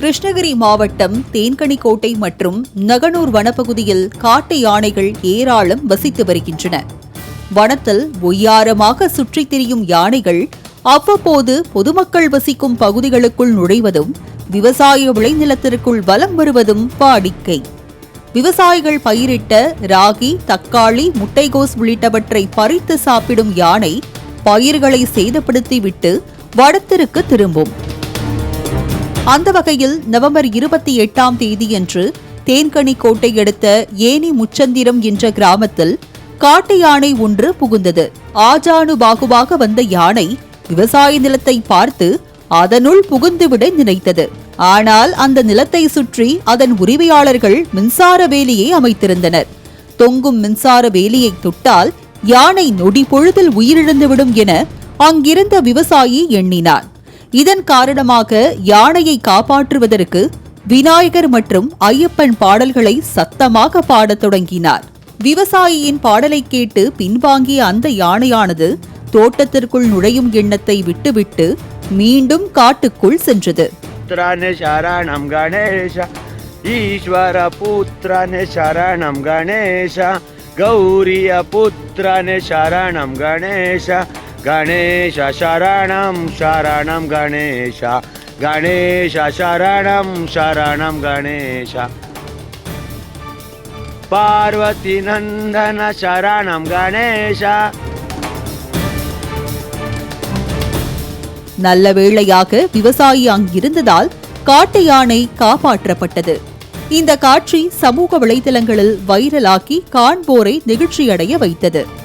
கிருஷ்ணகிரி மாவட்டம் தேன்கனிக்கோட்டை மற்றும் நகனூர் வனப்பகுதியில் காட்டு யானைகள் ஏராளம் வசித்து வருகின்றன. வனத்தில் ஒய்யாரமாக சுற்றித் திரியும் யானைகள் அவ்வப்போது பொதுமக்கள் வசிக்கும் பகுதிகளுக்குள் நுழைவதும் விவசாய விளைநிலத்திற்குள் வலம் வருவதும் வாடிக்கை. விவசாயிகள் பயிரிட்ட ராகி தக்காளி முட்டைகோஸ் உள்ளிட்டவற்றை பறித்து சாப்பிடும் யானை பயிர்களை சேதப்படுத்திவிட்டு வடத்திற்கு திரும்பும். அந்த வகையில் நவம்பர் இருபத்தி எட்டாம் தேதியன்று தேன்கனி கோட்டை அடுத்த ஏனி முச்சந்திரம் என்ற கிராமத்தில் காட்டு யானை ஒன்று புகுந்தது. ஆஜானு பாகுவாக வந்த யானை விவசாய நிலத்தை பார்த்து அதனுள் புகுந்துவிட நினைத்தது. ஆனால் அந்த நிலத்தை சுற்றி அதன் உரிமையாளர்கள் மின்சார வேலியை அமைத்திருந்தனர். தொங்கும் மின்சார வேலியை தொட்டால் யானை நொடி பொழுதில் உயிரிழந்துவிடும் என அங்கிருந்த விவசாயி எண்ணினார் இதன் காரணமாக யானையை காப்பாற்றுவதற்கு விநாயகர் மற்றும் ஐயப்பன் பாடல்களை சத்தமாக பாடத் தொடங்கினார். விவசாயியின் பாடலை கேட்டு பின்வாங்கிய அந்த யானையானது தோட்டத்திற்குள் நுழையும் எண்ணத்தை விட்டுவிட்டு மீண்டும் காட்டுக்குள் சென்றது. ஈஸ்வர புத்திரனே சரணம் கணேஷா கௌரிய புத்திரனே சரணம் கணேஷா கணேஷ சரணம் சரணம் கணேஷா. கணேஷ சரணம் சரணம் கணேஷா. பார்வதி நந்தன சரணம் கணேஷா. நல்ல வேளையாக விவசாயி அங்கிருந்ததால் காட்டு யானை காப்பாற்றப்பட்டது. இந்த காட்சி சமூக வலைதளங்களில் வைரலாக்கி காண்போரை நெகிழ்ச்சியடைய வைத்தது.